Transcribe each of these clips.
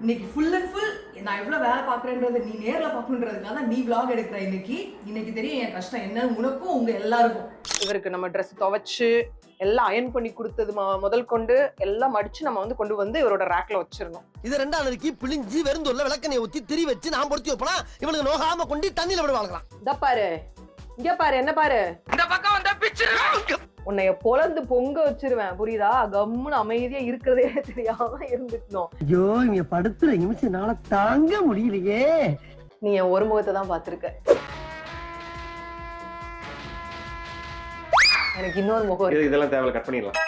இன்னைக்கு full and full நான் எவ்வளோ வேலை பார்க்குறேன்றது நீ நேரில் பார்க்கணுன்றதுக்காக தான் நீ vlog எடுக்கிற இன்னைக்கு. இன்னைக்கு தெரியும் என் கஷ்டம் என்னன்னு உனக்கும் உங்க எல்லாருக்கும். இவருக்கு நம்ம Dress துவைச்சு எல்லாம் அயன் பண்ணி கொடுத்தது ம- முதல் கொண்டு எல்லாம் மடிச்சு நம்ம வந்து கொண்டு வந்து இவரோட ரேக்ல வச்சிரணும் இது ரெண்டாம் நறுக்கி பிழிஞ்சி வெறுந்தூர்ல விளக்கணைய ஊத்தி திரி வச்சு நான் பொருத்தி வைப்பனா? இவனுக்கு நோகாம கொண்டு தண்ணியில விட வளர்க்கலாம் இதா பாரு. இங்க பாரு என்ன பாரு? இந்த பக்கம் வந்தா பிச்சு. உன்னைய பொலந்து பொங்க வச்சிருவேன். புரியுதா? கம்முன்னு அமைதியா இருக்கிறதே தெரியாம இருந்துக்கணும். ஐயோ இங்க படுத்துற நிமிஷம் நாள தாங்க முடியலையே. நீ என் ஒரு முகத்தை தான் பார்த்திருக்க. எனக்கு இன்னொரு முகம் இதெல்லாம் தேவையில்ல கட் பண்ணிடலாம்.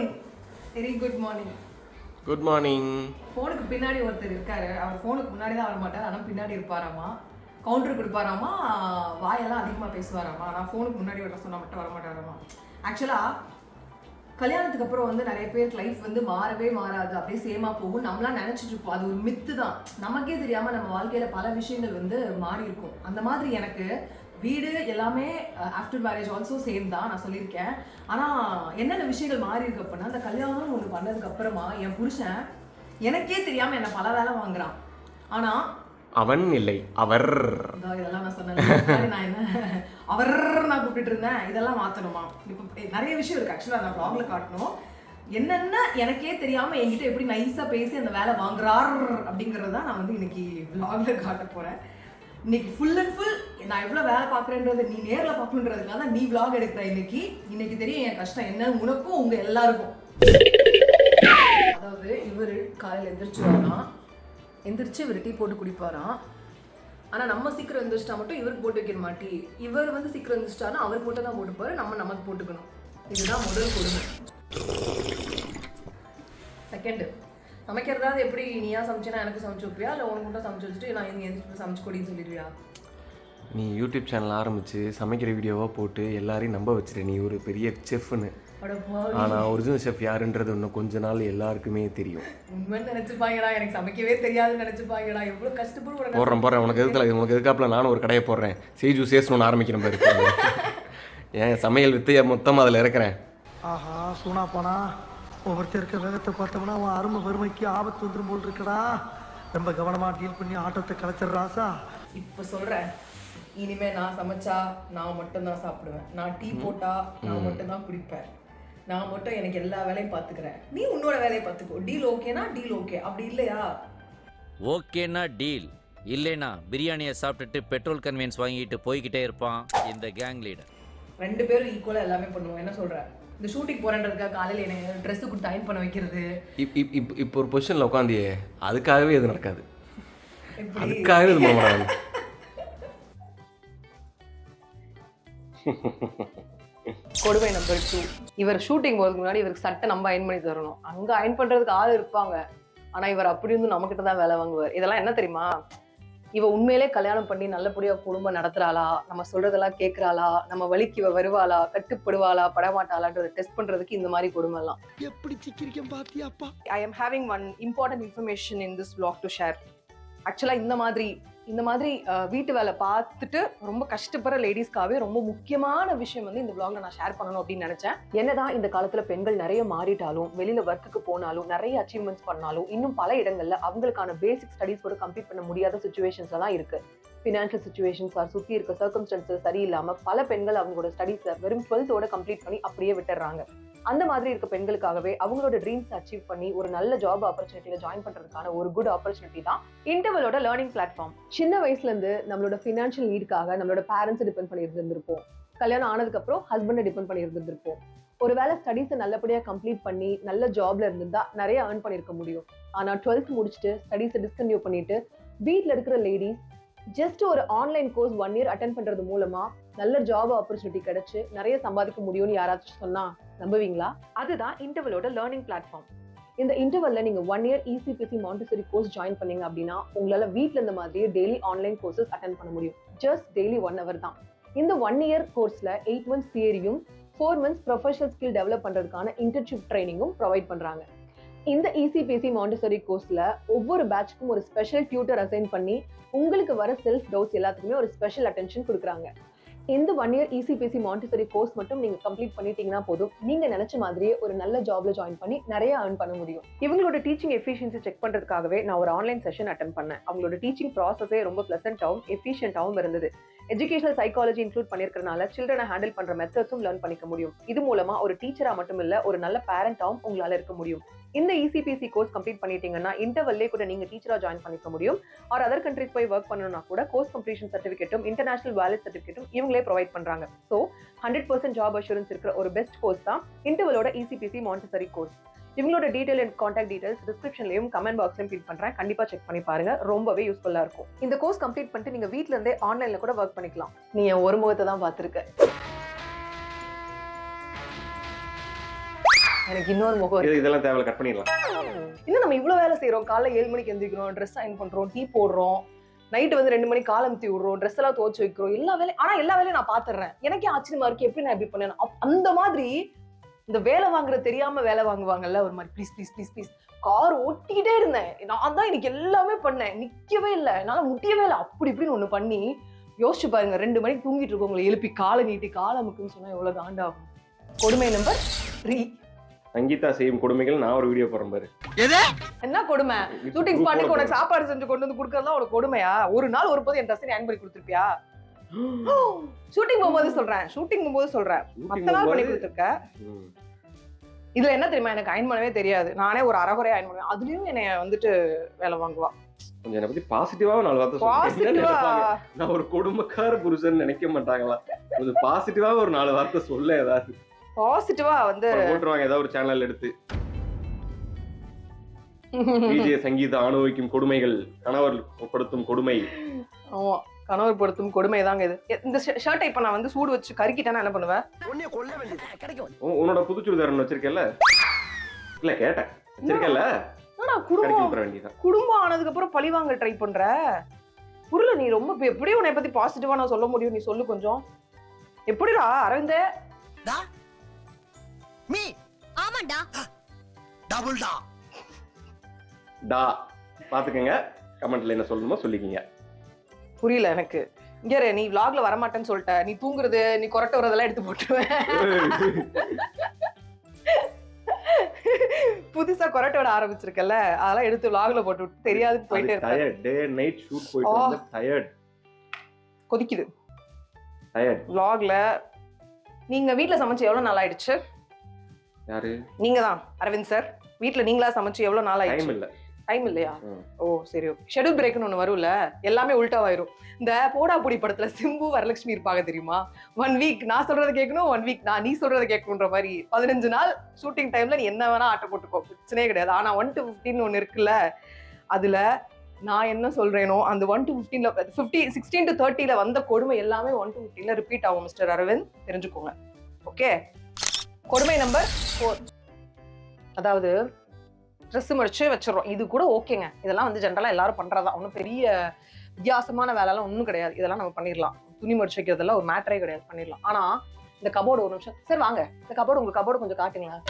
Morning very good morning good morning ஃபோனுக்கு பின்னாடி ஒருத்தர் இருக்காரு. அவர் ஃபோனுக்கு முன்னாடி தான் வர மாட்டார் ஆனால் பின்னாடி இருப்பாராமா? கவுண்டர் கொடுப்பாராமா? வாயெல்லாம் அதிகமாக பேசுவாராமா? ஆனால் ஃபோனுக்கு முன்னாடி வர சொன்னால் மட்டும் வர மாட்டாராமா ஆக்சுவலாக கல்யாணத்துக்கு அப்புறம் வந்து நிறைய பேருக்கு லைஃப் வந்து மாறவே மாறாது. அப்படியே சேமாக போகும். நம்மளாம் நினச்சிட்டு இருப்போம். அது ஒரு மித்து தான். நமக்கே தெரியாமல் நம்ம வாழ்க்கையில் பல விஷயங்கள் வந்து மாறி இருக்கும் அந்த மாதிரி எனக்கு வீடு எல்லாமே ஆஃப்டர் மேரேஜ் ஆல்சோ சேம் தான் நான் சொல்லியிருக்கேன். ஆனால் என்னென்ன விஷயங்கள் மாறி இருக்கு அப்படின்னா அந்த கல்யாணம் ஒன்று பண்ணதுக்கு அப்புறமா என் புருஷன் எனக்கே தெரியாமல் என்னை பல வேலை வாங்குறான். ஆனால் அவன் இல்லை அவர். இதோ இதெல்லாம் நான் சொன்னேன் நான் என்ன அவர் நான் கூப்பிட்டு இருந்தேன். இதெல்லாம் மாற்றணுமா இப்போ நிறைய விஷயம் இருக்கு. ஆக்சுவலாக நான் vlogல காட்டணும். என்னென்ன எனக்கே தெரியாம என்கிட்ட எப்படி நைஸா பேசி அந்த வேலை வாங்குறார் அப்படிங்கறத தான் நான் வந்து இன்னைக்கு vlogல காட்ட போறேன். இன்னைக்கு ஃபுல் அண்ட் ஃபுல் நான் எவ்வளோ வேலை பார்க்குறேன்றது நீ நேரில் பார்க்கணுன்றதுக்காக தான் நீ விளாக் எடுக்கிற இன்னைக்கு. இன்னைக்கு தெரியும் என் கஷ்டம் என்னன்னு உனக்கும் உங்க எல்லாருக்கும். அதாவது இவர் காலையில் எந்திரிச்சுவாராம் எந்திரிச்சு இவர் டீ போட்டு குடிப்பாராம் ஆனால் நம்ம சீக்கிரம் எந்திரிச்சிட்டா மட்டும் இவருக்கு போட்டு வைக்கிற மாட்டி இவர் வந்து சீக்கிரம் எந்திரிச்சிட்டாருன்னா அவர் போட்டு தான் போட்டுப்பாரு நம்ம நமக்கு போட்டுக்கணும். இதுதான் முதல் கொடுமை. செகண்டு சமைக்கிறதாவது எப்படி நீயா சமைச்சினா எனக்கு சமைச்சு வைப்பியா? இல்லை உனக்கு மட்டும் சமைச்சு வச்சுட்டு நான் இங்கே எந்திரிச்சு போய் சமைச்சு கொடின்னு சொல்லிடுவியா? நீ யூடியூப் சேனல் ஆரம்பிச்சு சமைக்கிற வீடியோவாக போட்டு எல்லாரையும் நம்ப வச்சிரு. நீ ஒரு பெரிய செஃப்னு. ஆனால் ஒரிஜினல் செஃப் யாருன்றது இன்னும் கொஞ்ச நாள் எல்லாருக்குமே தெரியும். உண்மைன்னு நினைச்சுப்பாங்கடா. எனக்கு சமைக்கவே தெரியாதுன்னு நினைச்சுப்பாங்கடா. எவ்வளவு கஷ்டப்பட்டு போடுறேன் போடுறேன். உனக்கு எதுக்கல உனக்கு எதுக்காப்புல நானும் ஒரு கடையை போடுறேன். சேஜு சேஸ்னு ஒன்று ஆரம்பிக்கிறேன் பாரு. ஏன் சமையல் வித்தையை மொத்தமாக அதில் இறக்குறேன். ஆஹா சூனா போனா. ஒவ்வொருத்தர் இருக்க வேகத்தை பார்த்தோம்னா அவன் அருமை வறுமைக்கு ஆபத்து வந்துடும் போல் இருக்கடா. ரொம்ப கவனமா டீல் பண்ணி ஆட்டத்தை கலைச்சிடுறாசா இப்போ சொல்றேன். இனிமே நான் சமைச்சா நான் மட்டும் தான் சாப்பிடுவேன். நான் டீ போட்டா நான் மட்டும் தான் குடிப்பேன். நான் மட்டும் எனக்கு எல்லா வேலையும் பார்த்துக்கிறேன். நீ உன்னோட வேலையை பார்த்துக்கோ. டீல் ஓகேனா டீல் ஓகே அப்படி இல்லையா? ஓகேனா டீல் இல்லைனா பிரியாணியை சாப்பிட்டுட்டு பெட்ரோல் கன்வீன்ஸ் வாங்கிட்டு போய்கிட்டே இருப்பான் இந்த கேங் லீடர் ரெண்டு பேரும் ஈக்குவலாக எல்லாமே பண்ணுவோம். என்ன சொல்ற? இந்த ஷூட்டிங் போறேன்றதுக்காக காலையில் என்ன ட்ரெஸ் கொடுத்து அயன் பண்ண வைக்கிறது. இப் இப் இப்போ இப்போ ஒரு பொசிஷனில் உட்காந்தியே அதுக்காகவே இது நடக்காது. அதுக்காகவே இது பண்ண கொடுமை நம்பர் டூ இவர் ஷூட்டிங் போறதுக்கு முன்னாடி இவருக்கு சட்டை நம்ம அயன் பண்ணி தரணும். அங்க அயன் பண்றதுக்கு ஆள் இருப்பாங்க. ஆனா இவர் அப்படி இருந்து நம்ம கிட்ட தான் வேலை வாங்குவார். இதெல்லாம் என்ன தெரியுமா? இவ உண்மையிலே கல்யாணம் பண்ணி நல்லபடியா குடும்பம் நடத்துறாளா? நம்ம சொல்றதெல்லாம் கேட்கறாளா நம்ம வழிக்கு இவ வருவாளா? கட்டுப்படுவாளா? படமாட்டாளான்ற டெஸ்ட் பண்றதுக்கு இந்த மாதிரி கொடுமை எல்லாம் எப்படி சிக்கிரிக்கம் பாத்தியாப்பா? I am having one important information in this vlog to share ஆக்சுவலாக இந்த மாதிரி இந்த மாதிரி வீட்டு வேலை பார்த்துட்டு ரொம்ப கஷ்டப்படுற லேடிஸ்க்காகவே ரொம்ப முக்கியமான விஷயம் வந்து இந்த பிளாக்ல நான் ஷேர் பண்ணணும் அப்படின்னு நினைச்சேன். என்னதான் இந்த காலத்துல பெண்கள் நிறைய மாறிட்டாலும் வெளியில ஒர்க்குக்கு போனாலும் நிறைய அச்சீவ்மெண்ட்ஸ் பண்ணாலும் இன்னும் பல இடங்கள்ல அவங்களுக்கான பேசிக் ஸ்டடிஸ் கூட கம்ப்ளீட் பண்ண முடியாத சுச்சுவேஷன்ஸ்ல தான் இருக்கு. ஃபினான்ஷியல் சுச்சுவேஷன்ஸ் சுற்றி இருக்க சர்க்கம்ஸ்டன்சஸ் சரியில்லாமல் பல பெண்கள் அவங்களோட ஸ்டடீஸை வெறும் டுவெல்த்தோட கம்ப்ளீட் பண்ணி அப்படியே விட்டுறாங்க. அந்த மாதிரி இருக்க பெண்களுக்காகவே அவங்களோட ட்ரீம்ஸ் அச்சீவ் பண்ணி ஒரு நல்ல ஜாப் ஆப்பர்ச்சுனிட்டியில ஜாயின் பண்றதுக்கான ஒரு குட் ஆப்பர்ச்சுனிட்டி தான் இன்டர்வலோட லேர்னிங் பிளாட்ஃபார்ம் சின்ன வயசுல இருந்து நம்மளோட ஃபினான்ஷியல் நீடுக்காக நம்மளோட பேரண்ட்ஸ் டிபெண்ட் பண்ணி இருந்திருப்போம் கல்யாணம் ஆனதுக்கு அப்புறம் ஹஸ்பண்டை டிபெண்ட் பண்ணி இருந்திருப்போம் ஒருவேளை ஸ்டடீஸை நல்லபடியா கம்ப்ளீட் பண்ணி நல்ல ஜாப்ல இருந்திருந்தா நிறைய ஏர்ன் பண்ணிருக்க முடியும். ஆனா டுவெல்த் முடிச்சுட்டு ஸ்டடீஸை டிஸ்கன்டினியூ பண்ணிட்டு வீட்ல இருக்கிற லேடிஸ் ஜஸ்ட் ஒரு online course one year attend பண்றது மூலமா நல்ல ஜாப் ஆப்பர்ச்சுனிட்டி கிடைச்சு நிறைய சம்பாதிக்க முடியும்னு யாராச்சும் சொன்னா நம்புவீங்களா? அதுதான் இன்டர்வலோட லேர்னிங் பிளாட்ஃபார்ம் இந்த இன்டர்வல்ல நீங்க one year ECPC Montessori course join பண்ணீங்க அப்படின்னா உங்களால வீட்ல இருந்த மாதிரி டெய்லி ஆன்லைன் கோர்சஸ் அட்டன் பண்ண முடியும். ஜஸ்ட் டெய்லி ஒன் ஹவர் தான். இந்த ஒன் இயர் கோர்ஸ்ல eight months தியரியும் four months professional skill develop பண்றதுக்கான இன்டர்ன்ஷிப் ட்ரைனிங்கும் ப்ரொவைட் பண்றாங்க. இந்த இசிபிசி மாண்டசரி கோர்ஸில் ஒவ்வொரு பேட்ச்க்கும் ஒரு ஸ்பெஷல் டியூட்டர் அசைன் பண்ணி உங்களுக்கு வர செல்ஃப் டவுட்ஸ் எல்லாத்துக்குமே ஒரு ஸ்பெஷல் அட்டென்ஷன் கொடுக்குறாங்க. இந்த one year ECPC Montessori course மட்டும் நீங்க கம்ப்ளீட் பண்ணிட்டீங்கன்னா போதும். நீங்க நினைச்ச மாதிரியே ஒரு நல்ல ஜாப்ல ஜாயின் பண்ணி நிறைய ஏர்ன் பண்ண முடியும். இவங்களோட டீச்சிங் எஃபிஷியன்சி செக் பண்றதுக்காகவே நான் ஒரு ஆன்லைன் செஷன் அட்டன் பண்ணேன். அவங்களோட டீச்சிங் ப்ராசஸே ரொம்ப பிளசண்டாகவும் எஃபிஷியன்டாகவும் இருந்தது. எஜுகேஷனல் சைக்காலஜி இன்க்ளூட் பண்ணிருக்கறனால சில்ட்ரனை ஹேண்டில் பண்ற மெத்தட்ஸும் லேர்ன் பண்ணிக்க முடியும். இது மூலமா ஒரு டீச்சரா மட்டும் இல்ல ஒரு நல்ல பேரண்டாவும் உங்களால இருக்க முடியும். இந்த இசிபிசி கோர்ஸ் கம்ப்ளீட் பண்ணிட்டீங்கன்னா இன்டர்வல்லே கூட நீங்க டீச்சரா ஜாயின் பண்ணிக்க முடியும். ஆர் அதர் கண்ட்ரிஸ் போய் ஒர்க் பண்ணணும்னா கூட கோர்ஸ் கம்ப்ளீஷன் சர்டிஃபிகேட்டும் இன்டர்நேஷனல் வேலிட் சர்டிஃபிகேட்டும் இவங்களே ப்ரொவைட் பண்றாங்க. So hundred percent job assurance இருக்கிற ஒரு பெஸ்ட் கோர்ஸ் தான் இன்டர்வலோட இசிபிசி மாண்டிசரி கோர்ஸ் இவங்களோட டீடைல் அண்ட் காண்டாக்ட் டீடைல்ஸ் டிஸ்கிரிப்ஷன்லையும் கமெண்ட் பாக்ஸ்லையும் ஃபில் பண்றேன். கண்டிப்பா செக் பண்ணி பாருங்க. ரொம்பவே யூஸ்ஃபுல்லா இருக்கும். இந்த கோர்ஸ் கம்ப்ளீட் பண்ணிட்டு நீங்க வீட்ல இருந்தே ஆன்லைன்ல கூட ஒர்க் பண்ணிக்கலாம். நீ ஒரு முகத்தை தான் பார்த்திருக்க. எனக்கு இன்னொரு முகம் இதெல்லாம் தேவையில்ல கட் பண்ணிடலாம். இன்னும் நம்ம இவ்வளவு வேலை செய்றோம். காலைல ஏழு மணிக்கு எந்திரிக்கிறோம் ட்ரெஸ் அயன் பண்றோம் டீ போடுறோம். நைட்டு வந்து ரெண்டு மணிக்கு காலம் தீ விடுறோம் ட்ரெஸ் எல்லாம் துவச்சு வைக்கிறோம். எல்லா வேலையும் ஆனா எல்லா வேலையும் நான் பாத்துறேன். எனக்கே ஆச்சரியமா இருக்கு எப்படி நான் எப்படி பண்ணேன் அந்த மாதிரி இந்த வேலை வாங்குறது தெரியாம வேலை வாங்குவாங்கல்ல ஒரு மாதிரி please please please please car ஓட்டிக்கிட்டே இருந்தேன். நான் தான் இன்னைக்கு எல்லாமே பண்ணேன். நிக்கவே இல்லை. என்னால முடியவே இல்லை. அப்படி இப்படின்னு ஒண்ணு பண்ணி யோசிச்சு பாருங்க ரெண்டு மணிக்கு தூங்கிட்டு இருக்கவங்களை எழுப்பி காலை நீட்டி காலை முக்குன்னு சொன்னா எவ்வளவு காண்டாகும் கொடுமை நம்பர் த்ரீ சங்கீதா செய்யும் கொடுமைகள் நான் ஒரு வீடியோ போடுறேன் பாரு. என்ன கொடுமை? ஷூட்டிங் ஸ்பாட்டுக்கு உனக்கு சாப்பாடு செஞ்சு கொண்டு வந்து கொடுக்கறதா உனக்கு கொடுமையா? ஒரு நாள் ஒரு போது என் ட்ரெஸ் ஹேண்ட் பண்ணி கொடுத்துருப்பியா? ஷூட்டிங் போகும்போது சொல்றேன். ஷூட்டிங் போகும்போது சொல்றேன். மத்த நாள் பண்ணி கொடுத்துருக்க. இதுல என்ன தெரியுமா? எனக்கு அயன் பண்ணவே தெரியாது. நானே ஒரு அரைகுறை அயன் பண்ணுவேன் அதுலயும் என்னைய வந்துட்டு வேலை வாங்குவா. கொஞ்சம் என்னை பத்தி பாசிட்டிவாவே நாலு வார்த்தை சொல்லுங்க. என்ன பாசிட்டிவா நினைப்பாங்க? நான் ஒரு குடும்பக்கார புருஷன் நினைக்க மாட்டாங்களா? கொஞ்சம் பாசிட்டிவாவே ஒரு நாலு வார்த்தை சொல்ல ஏதாவது. பாசிட்டிவா வந்து போட்டுருவாங்க ஏதாவது ஒரு சேனல் எடுத்து. விஜய சங்கீதா அனுபவிக்கும் கொடுமைகள் கணவர் படுத்தும் கொடுமை. ஆமா கணவர் படுத்தும் கொடுமை தாங்க இது இந்த ஷர்ட்டை இப்ப நான் வந்து சூடு வச்சு கருக்கிட்டேன்னா என்ன பண்ணுவேன் உன்னைய கொல்ல வேண்டியது. கிடைக்கும். உன்- உன்னோட புது சுடிதார் ஒண்ணு வச்சிருக்கல இல்ல கேட்டேன். வச்சிருக்கல குடும்பம்? குடும்பம் ஆனதுக்கு அப்புறம் பழி வாங்க ட்ரை பண்ற? புரியல நீ ரொம்ப இப்ப எப்படி உன்னை பத்தி பாசிட்டிவா நான் சொல்ல முடியும் நீ சொல்லு கொஞ்சம். எப்படிடா அரவிந்தே? ஆமாண்டா. டபுள் டா. டா பாத்துக்கங்க கமெண்ட்ல என்ன சொல்லணுமோ சொல்லிக்கிங்க. புரியல எனக்கு. இங்க இரு, நீ vlogல வர மாட்டேன்னு சொல்லிட்ட. நீ தூங்குறது நீ கொரட்டை வரதெல்லாம் எடுத்து போட்டுருவேன் புதுசா கொரட்டை விட ஆரம்பிச்சிருக்கல அதெல்லாம் எடுத்து vlogல போட்டு விட்டு தெரியாதுன்னு போயிட்டே இருப்பேன் டயர்ட் டே நைட் ஷூட் போயிட்டு. வந்து டயர்ட் கொதிக்குது. டயர்ட் vlogல நீங்க வீட்ல சமைச்சு எவ்வளவு நாள் ஆயிடுச்சு? யாரு? நீங்க தான் அரவிந்த் சார் வீட்ல நீங்களா சமைச்சு எவ்வளவு நாள் டைம் ஆயிடுச்சு இல்ல. டைம் இல்லையா. ஓ சரி ஓகே ஷெடியூல் பிரேக்னு ஒன்று வரும்ல? எல்லாமே உல்டாவாயிரும் இந்த போடா பொடி படத்துல சிம்பு வரலட்சுமி இருப்பாங்க தெரியுமா? ஒன் வீக் நான் சொல்றதை கேட்கணும் ஒன் வீக் நான் நீ சொல்றதை கேட்கணுன்ற மாதிரி. பதினஞ்சு நாள் ஷூட்டிங் டைம்ல நீ என்ன வேணா ஆட்ட போட்டுக்கோ. பிரச்சனையே கிடையாது. ஆனா ஒன் டு ஃபிஃப்டின் ஒன்று இருக்குல்ல? அதுல நான் என்ன சொல்றேனோ அந்த ஒன் டு ஃபிஃப்டீன்ல ஃபிஃப்டி சிக்ஸ்டீன் டு தேர்ட்டில வந்த கொடுமை எல்லாமே ஒன் டு ஃபிஃப்டீன்ல ரிப்பீட் ஆகும் மிஸ்டர் அரவிந்த். தெரிஞ்சுக்கோங்க. ஓகே கொடுமை நம்பர் ஃபோர் அதாவது ட்ரெஸ் முடிச்சு வச்சிடறோம். இது கூட ஓகேங்க இதெல்லாம் வந்து ஜென்ரலாக எல்லாரும் பண்ணுறதா ஒன்றும் பெரிய வித்தியாசமான வேலைலாம் ஒன்றும் கிடையாது. இதெல்லாம் நம்ம பண்ணிடலாம். துணி மடிச்சு வைக்கிறதெல்லாம் ஒரு மேட்டரே கிடையாது. பண்ணிடலாம். ஆனால் இந்த கபோர்டு ஒரு நிமிஷம். சரி வாங்க. இந்த கபோர்டு உங்கள் கபோர்டு கொஞ்சம் காட்டுங்களேன்.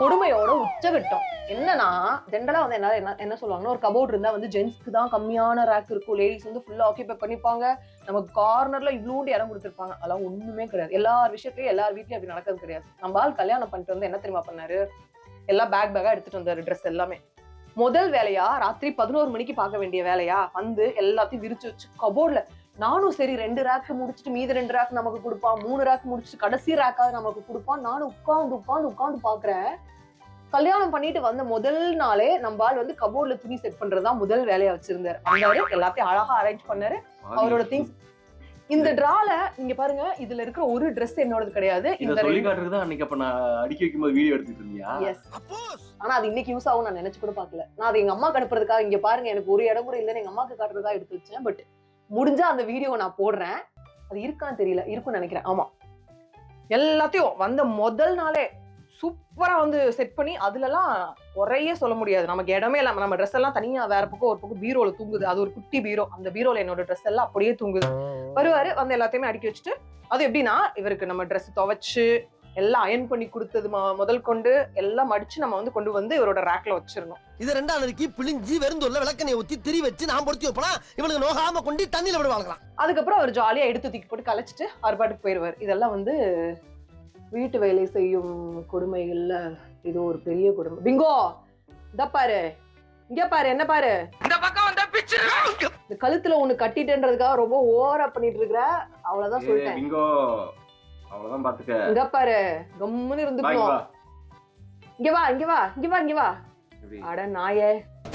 கொடுமையோட உச்சகட்டம். என்னன்னா ஜென்ரலா வந்து என்ன என்ன என்ன சொல்லுவாங்கன்னா ஒரு கபோர்டு இருந்தா வந்து ஜென்ஸ்க்கு தான் கம்மியான ரேக் இருக்கும். லேடிஸ் வந்து ஃபுல்லா ஆக்கியபை பண்ணிப்பாங்க. நமக்கு கார்னர்ல இவ்வளோண்டு இடம் கொடுத்துருப்பாங்க. அதெல்லாம் ஒண்ணுமே கிடையாது. எல்லா விஷயத்துலயும் எல்லார் வீட்லயும் அப்படி நடக்கிறது கிடையாது. நம்ம ஆள் கல்யாணம் பண்ணிட்டு வந்து என்ன தெரியுமா பண்ணாரு? எல்லாம் பேக் பேக்கா எடுத்துட்டு வந்தாரு ட்ரெஸ் எல்லாமே. முதல் வேலையா ராத்திரி பதினோரு மணிக்கு பார்க்க வேண்டிய வேலையா? வந்து எல்லாத்தையும் விரிச்சு வச்சு கபோர்ட்ல நானும் சரி ரெண்டு ரேக் முடிச்சுட்டு மீதி ரெண்டு ரேக் நமக்கு கொடுப்பான் மூணு ரேக் முடிச்சுட்டு கடைசி ரேக்காவது நமக்கு கொடுப்பான் நானும் உட்காந்து உட்காந்து உட்காந்து பாக்குறேன் கல்யாணம் பண்ணிட்டு வந்த முதல் நாளே நம்ம ஆள் வந்து கபோர்ட்ல துணி செட் பண்றதா முதல் வேலையா வச்சிருந்தாரு. வந்தாரு எல்லாத்தையும் அழகா அரேஞ்ச் பண்ணாரு. அவரோட திங்ஸ் இந்த டிரால நீங்க பாருங்க இதுல இருக்கிற ஒரு Dress என்னோடது கிடையாது. இந்த சொல்லி காட்டுறது தான் அன்னைக்கு அப்ப நான் அடிக்கி வைக்கும்போது வீடியோ எடுத்துட்டு இருந்தியா? எஸ் ஆனா அது இன்னைக்கு யூஸ் ஆகும் நான் நினைச்சு கூட பார்க்கல. நான் அது எங்க அம்மாக்கு அனுப்புறதுக்காக இங்க பாருங்க எனக்கு ஒரு இடம் கூட இல்லைன்னு எங்க அம்மாக்கு காட்டுறதுக்காக எடுத்து வச்சேன் பட் முடிஞ்சா அந்த வீடியோவை நான் போடுறேன். அது இருக்கான்னு தெரியல இருக்கும்னு நினைக்கிறேன். ஆமா. எல்லாத்தையும் வந்த முதல் நாளே சூப்பரா வந்து செட் பண்ணி அதுலலாம் குறையே சொல்ல முடியாது. நமக்கு இடமே இல்லாம நம்ம ட்ரெஸ் எல்லாம் தனியா வேற பக்கம் ஒரு பக்கம் பீரோல தூங்குது. அது ஒரு குட்டி பீரோ அந்த பீரோல என்னோட ட்ரெஸ் எல்லாம் அப்படியே தூங்குது. வருவாரு வந்து எல்லாத்தையுமே அடுக்கி வச்சுட்டு அது எப்படின்னா இவருக்கு நம்ம ட்ரெஸ் துவைச்சு எல்லாம் அயன் பண்ணி கொடுத்தது மொ- முதல் கொண்டு எல்லாம் மடிச்சு நம்ம வந்து கொண்டு வந்து இவரோட ரேக்ல வச்சிடணும். இது ரெண்டாம் பிழிஞ்சி வெறுந்தூர்ல விளக்கணைய ஊத்தி திரி வச்சு நான் பொருத்தி வைப்பனா? இவனுக்கு நோகாம கொண்டு தண்ணியில விடுவாங்களாம் அதுக்கப்புறம் அவர் ஜாலியா எடுத்து தூக்கி போட்டு கலைச்சிட்டு அவர் பாட்டுக்கு போயிடுவார் இதெல்லாம் வந்து வீட்டு வேலை செய்யும் கொடுமைகள்ல இது ஒரு பெரிய கொடுமை. பிங்கோ இந்த பாரு. இங்க பாரு என்ன பாரு? இந்த பக்கம் வந்தா பிச்சு. இந்த கழுத்துல ஒண்ணு கட்டிட்டேன்றதுக்காக ரொம்ப ஓவரா பண்ணிட்டு இருக்கிற. அவ்வளவுதான் சொல்லிட்டேன். அவ்வளவுதான் பாத்துக்க. இங்க பாரு கம்முன்னு இருந்துக்கணும் இங்க வா இங்க வா இங்க வா இங்க வா. அட நாயே.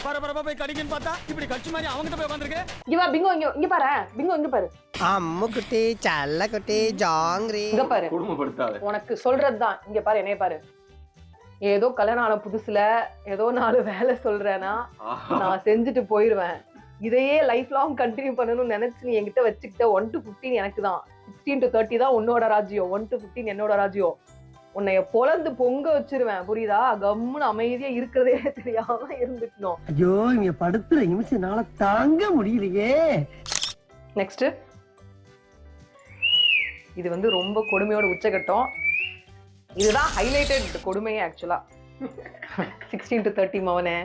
பரபரப்பா போய் கடிக்குன்னு பார்த்தா இப்படி கட்சி மாதிரி அவங்கிட்ட போய் உட்காந்துருக்கு இங்க வா பிங்கோ இங்க இங்க பாரு பிங்கோ இங்க பாரு. அம்மு குட்டி சல்ல குட்டி ஜாங்கிரி. இங்க பாரு. குடும்பப்படுத்தாத. உனக்கு சொல்றதுதான். இங்க பாரு என்னைய பாரு. ஏதோ கல்யாணம் ஆன புதுசுல ஏதோ நாலு வேலை சொல்றேன்னா நான் செஞ்சுட்டு போயிருவேன். இதையே லைஃப் லாங் கண்டினியூ பண்ணணும்னு நினைச்சு நீ என்கிட்ட வச்சுக்கிட்ட ஒன் டு ஃபிஃப்டீன் எனக்கு தான் சிக்ஸ்டீன் டு தேர்ட்டி தான் உன்னோட ராஜ்யம். ஒன் டு ஃபிஃப்டீன் என்னோட ராஜ்யம். உன்னைய பொழந்து பொங்க வச்சிருவேன். புரியுதா? கம்முன்னு அமைதியா இருக்கிறதே தெரியாம இருந்துக்கணும். ஐயோ இங்க படுத்துற நிமிஷம்னால தாங்க முடியலையே. நெக்ஸ்ட் இது வந்து ரொம்ப கொடுமையோட உச்சகட்டம். இதுதான் ஹைலைட்டட் கொடுமையே ஆக்சுவலா சிக்ஸ்டீன் டு தேர்ட்டி மவனே.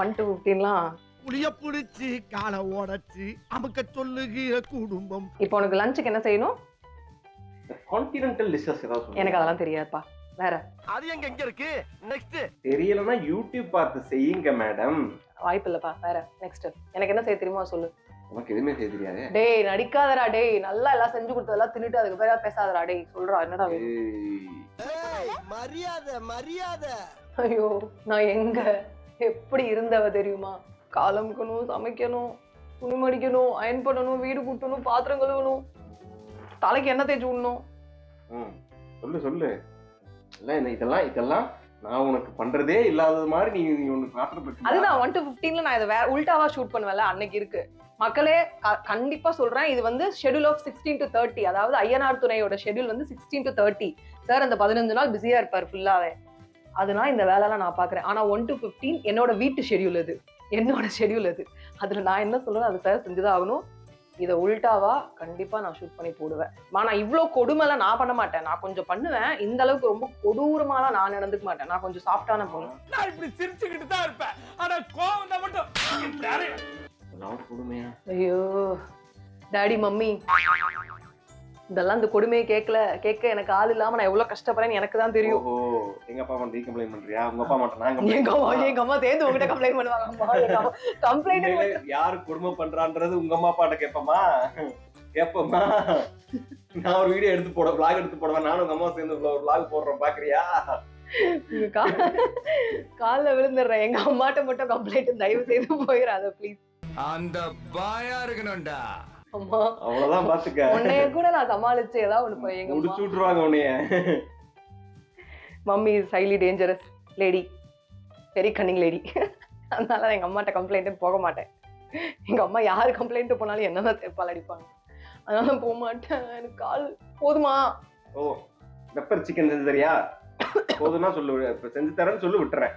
ஒன் டு ஃபிஃப்டீன்லாம் புளிய புடிச்சு காலை உடைச்சு அமுக்க சொல்லுகிற குடும்பம். இப்போ உனக்கு லஞ்சுக்கு என்ன செய்யணும்? கான்டினென்டல் டிஷ்ஷஸ் ஏதாவது சொல்லுங்க. எனக்கு அதெல்லாம் தெரியாதுப்பா. வேற. அது எங்க எங்க இருக்கு? நெக்ஸ்ட் தெரியலன்னா யூடியூப் பார்த்து செய்யுங்க மேடம் வாய்ப்பு இல்லப்பா. வேற. நெக்ஸ்ட் எனக்கு என்ன செய்ய தெரியுமா சொல்லு. உனக்கு எதுவுமே செய்ய தெரியாது? டேய் நடிக்காதடா டேய். நல்லா எல்லாம் செஞ்சு கொடுத்ததெல்லாம் தின்னுட்டு அதுக்கு பேரா பேசாதடா டேய். சொல்றா என்னடா வேணும்? மரியாதை மரியாதை. ஐயோ நான் எங்க? எப்படி இருந்தவ தெரியுமா? காலமுக்கணும் சமைக்கணும் துணி மடிக்கணும் அயன் பண்ணணும் வீடு கூட்டணும் பாத்திரம் கழுவணும். தலைக்கு என்ன தேய்ச்சி விடணும். ம் சொல்லு சொல்லு. இல்ல என்ன இதெல்லாம் இதெல்லாம் நான் உனக்கு பண்றதே இல்லாதது மாதிரி நீ நீ ஒண்ணு காட்டுற பத்தி அதுதான் ஒன் டு ஃபிஃப்டீன்ல நான் இதை வேற உல்டாவா ஷூட் பண்ணுவேன்ல அன்னைக்கு இருக்கு. மக்களே கண்டிப்பா சொல்றேன் இது வந்து schedule of sixteen to thirty அதாவது ஐயனார் துணையோட ஷெட்யூல் வந்து சிக்ஸ்டீன் டு தேர்ட்டி சார் அந்த பதினஞ்சு நாள் பிஸியா இருப்பார் ஃபுல்லாவே அதனால இந்த வேலைலாம் நான் பாக்குறேன். ஆனா ஒன் டு ஃபிஃப்டீன் என்னோட வீட்டு ஷெட்யூல் அது என்னோட ஷெட்யூல் அது. அதுல நான் என்ன சொல்றேன் அது சார் செஞ்சுதான் ஆகணும். இதை உல்டாவா கண்டிப்பா நான் ஷூட் பண்ணி போடுவேன். ஆனா இவ்ளோ கொடுமைலாம் நான் பண்ண மாட்டேன். நான் கொஞ்சம் பண்ணுவேன். இந்த அளவுக்கு ரொம்ப கொடூரமாலாம் நான் நடந்துக்க மாட்டேன். நான் கொஞ்சம் சாஃப்டான பொண்ணு. நான் இப்படி சிரிச்சுக்கிட்டு தான் இருப்பேன். ஆனா கோவம் மட்டும். ஐயோ. டாடி மம்மி இதெல்லாம் இந்த கொடுமையை கேட்கல கேட்க எனக்கு ஆள் இல்லாம நான் எவ்வளவு கஷ்டப்படுறேன்னு எனக்கு தான் தெரியும். ஓஹோ எங்க அப்பா மட்டும் கம்ப்ளைண்ட் பண்றியா? உங்க அப்பா மட்டும் நான் எங்க அம்மா எங்க அம்மா சேர்ந்து உங்ககிட்ட கம்ப்ளைண்ட் பண்ணுவாங்க. கம்ப்ளைண்ட் யாரு குடும்பம் பண்றான்றது உங்க அம்மா அப்பாட்ட கேப்பமா கேப்பமா நான் ஒரு வீடியோ எடுத்து போட vlog எடுத்து போடுவேன் நானும் உங்க அம்மா சேர்ந்து ஒரு vlog போடுறோம் பாக்குறியா? காலில் விழுந்துடுறேன். எங்க அம்மாட்ட மட்டும் கம்ப்ளைண்ட் தயவு செய்து போயிடாத ப்ளீஸ் அந்த பாயா இருக்கணும்டா. அவ்வளவுதான் பாத்துக்க. உன்னைய கூட நான் சமாளிச்சு ஏதாவது ஒண்ணு போய் எங்க அம்மா முடிச்சு விட்டுருவாங்க உன்னைய. Mummy is highly dangerous lady very cunning lady அதனால நான் எங்க அம்மாட்ட கம்ப்ளைண்ட் போக மாட்டேன். எங்க அம்மா யாரு கம்ப்ளைண்ட் போனாலும் என்னதான் தெப்பால் அடிப்பாங்க. அதனால போக மாட்டேன். எனக்கு கால் போதுமா? ஓ பெப்பர் சிக்கன் செஞ்சு தரியா? போதும்னா சொல்லு இப்ப செஞ்சு தரேன்னு சொல்லி விட்டுறேன்.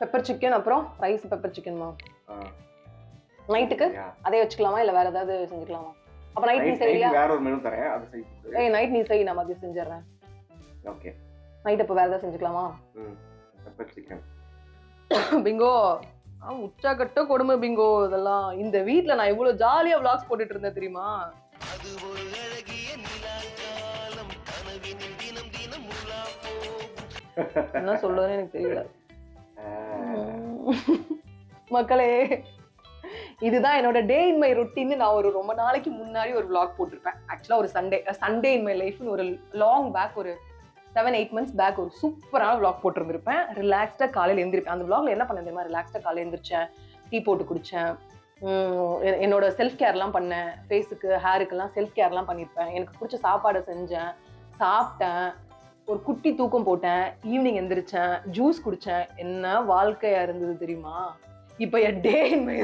பெப்பர் சிக்கன் அப்புறம் ரைஸ் பெப்பர் சிக்கன்மா ஆ. நைட்டுக்கு? அதே வச்சுக்கலாமா? இல்ல வேற ஏதாவது செஞ்சுக்கலாமா? அப்ப நைட் நீ night வேற ஒரு மெனு தரேன். அதை செய்து ஏய் நைட் நீ செய். நான் மதியம் செஞ்சிடுறேன். ஓகே நைட் அப்ப வேற ஏதாவது செஞ்சுக்கலாமா? Pepper chicken bingo. ஆ உச்சாக்கட்ட கொடுமை பிங்கோ. இதெல்லாம் இந்த வீட்ல நான் எவ்வளவு ஜாலியா vlogs போட்டுட்டு இருந்தேன் தெரியுமா? அது ஒரு அழகிய நிலாக்காலம். கனவினில் தினம் தினம் என்ன சொல்றதுன்னு எனக்கு தெரியல. மக்களே இதுதான் என்னோட டே இன் மை ரொட்டீன் நான் ஒரு ரொம்ப நாளைக்கு முன்னாடி ஒரு விளாக் போட்டிருப்பேன். ஆக்சுவலாக ஒரு சண்டே சண்டே இன் மை லைஃப்னு ஒரு லாங் பேக் ஒரு செவன் எயிட் மந்த்ஸ் பேக் ஒரு சூப்பரான விளாக் போட்டிருந்திருப்பேன். ரிலாக்ஸ்டாக காலையில் எழுந்திருப்பேன் அந்த vlogல என்ன பண்ண தெரியுமா? ரிலாக்ஸ்டாக காலையில் எழுந்திரிச்சேன் டீ போட்டு குடித்தேன் என்னோட செல்ஃப் கேர்லாம் பண்ணேன். ஃபேஸுக்கு ஹேருக்கெல்லாம் செல்ஃப் கேர்லாம் பண்ணியிருப்பேன். எனக்கு பிடிச்ச சாப்பாடை செஞ்சேன் சாப்பிட்டேன் ஒரு குட்டி தூக்கம் போட்டேன் ஈவினிங் எந்திரிச்சேன் ஜூஸ் குடித்தேன் என்ன வாழ்க்கையாக இருந்தது தெரியுமா? இப்போ என் day in my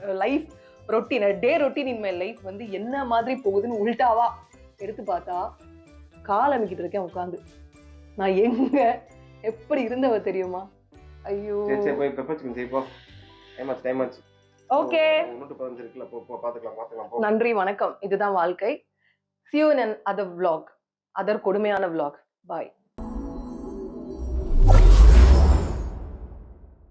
life routine day routine in my life வந்து என்ன மாதிரி போகுதுன்னு உல்டாவா எடுத்து பார்த்தா கால் அமைக்கிட்டு இருக்கேன் உட்காந்து நான் எங்க எப்படி இருந்தவ தெரியுமா? ஐயோ. ஓகே நன்றி வணக்கம். இதுதான் வாழ்க்கை. See you in other vlog. Other கொடுமையான vlog. பாய்